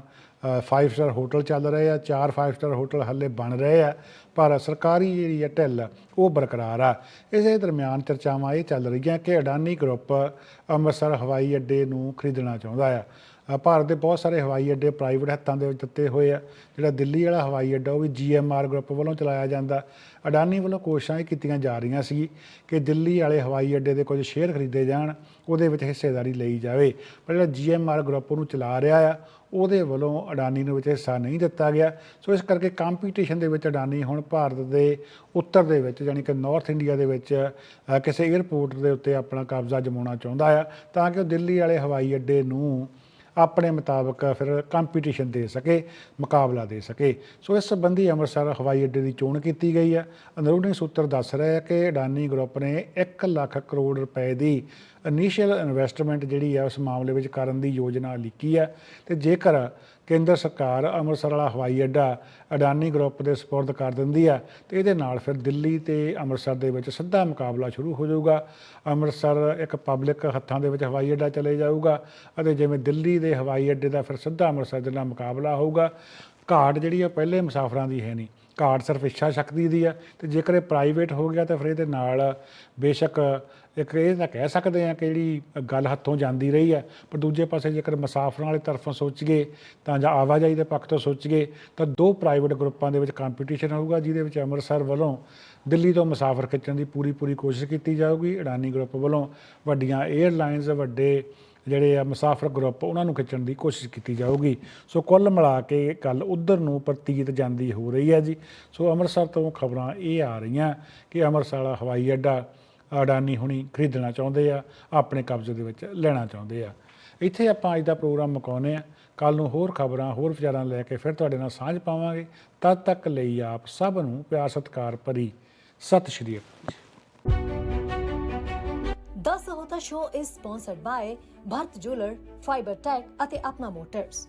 5 ਸਟਾਰ ਹੋਟਲ ਚੱਲ ਰਹੇ ਆ। 4 5 ਸਟਾਰ ਹੋਟਲ ਹੱਲੇ ਬਣ ਰਹੇ ਆ। ਪਰ ਸਰਕਾਰੀ ਜਿਹੜੀ ਹੈ ਢਿੱਲ, ਉਹ ਬਰਕਰਾਰ ਆ। ਇਸੇ ਦਰਮਿਆਨ ਚਰਚਾਵਾਂ ਇਹ ਚੱਲ ਰਹੀਆਂ। ਕਿ ਅਡਾਨੀ ਗਰੁੱਪ ਅੰਮ੍ਰਿਤਸਰ ਹਵਾਈ ਅੱਡੇ ਨੂੰ ਖਰੀਦਣਾ ਚਾਹੁੰਦਾ ਆ। ਭਾਰਤ ਦੇ ਬਹੁਤ ਸਾਰੇ ਹਵਾਈ ਅੱਡੇ ਪ੍ਰਾਈਵੇਟ ਹੱਥਾਂ ਦੇ ਵਿੱਚ ਦਿੱਤੇ ਹੋਏ ਆ। ਜਿਹੜਾ ਦਿੱਲੀ ਵਾਲਾ ਹਵਾਈ ਅੱਡਾ, ਉਹ ਵੀ ਜੀਐਮਆਰ ਗਰੁੱਪ ਵੱਲੋਂ ਚਲਾਇਆ ਜਾਂਦਾ। ਅਡਾਨੀ ਵੱਲੋਂ ਕੋਸ਼ਿਸ਼ਾਂ ਇਹ ਕੀਤੀਆਂ ਜਾ ਰਹੀਆਂ ਸੀ ਕਿ ਦਿੱਲੀ ਵਾਲੇ ਹਵਾਈ ਅੱਡੇ ਦੇ ਕੁਝ ਸ਼ੇਅਰ ਖਰੀਦੇ ਜਾਣ, ਉਹਦੇ ਵਿੱਚ ਹਿੱਸੇਦਾਰੀ ਲਈ ਜਾਵੇ। ਪਰ ਜਿਹੜਾ ਜੀਐਮਆਰ ਗਰੁੱਪ ਉਹਨੂੰ ਚਲਾ ਰਿਹਾ ਆ, ਉਹਦੇ ਵੱਲੋਂ ਅਡਾਨੀ ਨੂੰ ਵਿੱਚ ਹਿੱਸਾ ਨਹੀਂ ਦਿੱਤਾ ਗਿਆ। ਸੋ ਇਸ ਕਰਕੇ ਕੰਪੀਟੀਸ਼ਨ ਦੇ ਵਿੱਚ ਅਡਾਨੀ ਹੁਣ ਭਾਰਤ ਦੇ ਉੱਤਰ ਦੇ ਵਿੱਚ ਯਾਨੀ ਕਿ ਨਾਰਥ ਇੰਡੀਆ ਦੇ ਵਿੱਚ ਕਿਸੇ 에ਅਰਪੋਰਟ ਦੇ ਉੱਤੇ ਆਪਣਾ ਕਬਜ਼ਾ ਜਮਾਉਣਾ ਚਾਹੁੰਦਾ ਆ, ਤਾਂ ਕਿ ਉਹ ਦਿੱਲੀ ਵਾਲੇ ਹਵਾਈ ਅੱਡੇ ਨੂੰ ਆਪਣੇ ਮੁਤਾਬਕ ਫਿਰ ਕੰਪੀਟੀਸ਼ਨ ਦੇ ਸਕੇ, ਮੁਕਾਬਲਾ ਦੇ ਸਕੇ। ਸੋ ਇਸ ਸੰਬੰਧੀ ਅੰਮ੍ਰਿਤਸਰ ਹਵਾਈ ਅੱਡੇ ਦੀ ਚੋਣ ਕੀਤੀ ਗਈ ਹੈ। ਅੰਦਰੂਨੀ ਸੂਤਰ ਦੱਸ ਰਹੇ ਆ ਕਿ ਅਡਾਨੀ ਗਰੁੱਪ ਨੇ 1 ਲੱਖ ਕਰੋੜ ਰੁਪਏ ਦੀ ਇਨੀਸ਼ੀਅਲ ਇਨਵੈਸਟਮੈਂਟ ਜਿਹੜੀ ਹੈ, ਉਸ ਮਾਮਲੇ ਵਿੱਚ ਕਰਨ ਦੀ ਯੋਜਨਾ ਲਿਖੀ ਹੈ। ਤੇ ਜੇਕਰ ਕੇਂਦਰ ਸਰਕਾਰ ਅੰਮ੍ਰਿਤਸਰ ਵਾਲਾ ਹਵਾਈ ਅੱਡਾ ਅਡਾਨੀ ਗਰੁੱਪ ਦੇ ਸਪੁਰਦ ਕਰ ਦਿੰਦੀ ਆ ਤੇ ਇਹਦੇ ਨਾਲ ਫਿਰ ਦਿੱਲੀ ਤੇ ਅੰਮ੍ਰਿਤਸਰ ਦੇ ਵਿੱਚ ਸਿੱਧਾ ਮੁਕਾਬਲਾ ਸ਼ੁਰੂ ਹੋ ਜਾਊਗਾ। ਅੰਮ੍ਰਿਤਸਰ ਇੱਕ ਪਬਲਿਕ ਹੱਥਾਂ ਦੇ ਵਿੱਚ ਹਵਾਈ ਅੱਡਾ ਚਲੇ ਜਾਊਗਾ ਅਤੇ ਜਿਵੇਂ ਦਿੱਲੀ ਦੇ ਹਵਾਈ ਅੱਡੇ ਦਾ ਫਿਰ ਸਿੱਧਾ ਅੰਮ੍ਰਿਤਸਰ ਦੇ ਨਾਲ ਮੁਕਾਬਲਾ ਹੋਊਗਾ। ਘਾਟ ਜਿਹੜੀ ਆ ਪਹਿਲੇ ਮੁਸਾਫਰਾਂ ਦੀ ਹੈ ਨਹੀਂ। ਘਾਟ ਸਿਰਫ ਇੱਛਾ ਸ਼ਕਤੀ ਦੀ ਆ, ਤੇ ਜੇਕਰ ਇਹ ਪ੍ਰਾਈਵੇਟ ਹੋ ਗਿਆ ਤਾਂ ਫਿਰ ਇਹਦੇ ਨਾਲ ਬੇਸ਼ੱਕ ਇੱਕ ਇਹ ਤਾਂ ਕਹਿ ਸਕਦੇ ਆ ਕਿ ਜਿਹੜੀ ਗੱਲ ਹੱਥੋਂ ਜਾਂਦੀ ਰਹੀ ਹੈ ਪਰ ਦੂਜੇ ਪਾਸੇ ਜੇਕਰ ਮੁਸਾਫਰਾਂ ਵਾਲੇ ਤਰਫੋਂ ਸੋਚੀਏ ਤਾਂ ਜਾਂ ਆਵਾਜਾਈ ਦੇ ਪੱਖ ਤੋਂ ਸੋਚੀਏ ਤਾਂ ਦੋ ਪ੍ਰਾਈਵੇਟ ਗਰੁੱਪਾਂ ਦੇ ਵਿੱਚ ਕੰਪੀਟੀਸ਼ਨ ਹੋਊਗਾ, ਜਿਹਦੇ ਵਿੱਚ ਅੰਮ੍ਰਿਤਸਰ ਵੱਲੋਂ ਦਿੱਲੀ ਤੋਂ ਮੁਸਾਫਰ ਖਿੱਚਣ ਦੀ ਪੂਰੀ ਪੂਰੀ ਕੋਸ਼ਿਸ਼ ਕੀਤੀ ਜਾਊਗੀ। ਅਡਾਨੀ ਗਰੁੱਪ ਵੱਲੋਂ ਵੱਡੀਆਂ 에ਅਰਲਾਈਨਸ ਵੱਡੇ ਜਿਹੜੇ ਆ ਮੁਸਾਫਰ ਗਰੁੱਪ, ਉਹਨਾਂ ਨੂੰ ਖਿੱਚਣ ਦੀ ਕੋਸ਼ਿਸ਼ ਕੀਤੀ ਜਾਊਗੀ। ਸੋ ਕੁੱਲ ਮਿਲਾ ਕੇ ਗੱਲ ਉਧਰ ਨੂੰ ਪ੍ਰਤੀਤ ਜਾਂਦੀ ਹੋ ਰਹੀ ਹੈ ਜੀ। ਸੋ ਅੰਮ੍ਰਿਤਸਰ ਤੋਂ ਖਬਰਾਂ ਇਹ ਆ ਰਹੀਆਂ ਕਿ ਅੰਮ੍ਰਿਤਸਰ ਵਾਲਾ ਹਵਾਈ ਅੱਡਾ ਅਡਾਨੀ ਹੁਣੀ ਖਰੀਦਣਾ ਚਾਹੁੰਦੇ ਆ, ਆਪਣੇ ਕਬਜ਼ੇ ਦੇ ਵਿੱਚ ਲੈਣਾ ਚਾਹੁੰਦੇ ਆ। ਇੱਥੇ ਆਪਾਂ ਅੱਜ ਦਾ ਪ੍ਰੋਗਰਾਮ ਮੁਕਾਉਂਦੇ ਆ। ਕੱਲ ਨੂੰ ਹੋਰ ਖਬਰਾਂ, ਹੋਰ ਵਿਚਾਰਾਂ ਲੈ ਕੇ ਫਿਰ ਤੁਹਾਡੇ ਨਾਲ ਸਾਂਝ ਪਾਵਾਂਗੇ। ਤਦ ਤੱਕ ਲਈ ਆਪ ਸਭ ਨੂੰ ਪਿਆਰ, ਸਤਿਕਾਰ ਭਰੀ ਸਤਿ ਸ਼੍ਰੀ ਅਕਾਲ। The Sahota Show is sponsored by Bharat Jeweler, Fiber Tech ਅਤੇ ਆਪਣਾ ਮੋਟਰਸ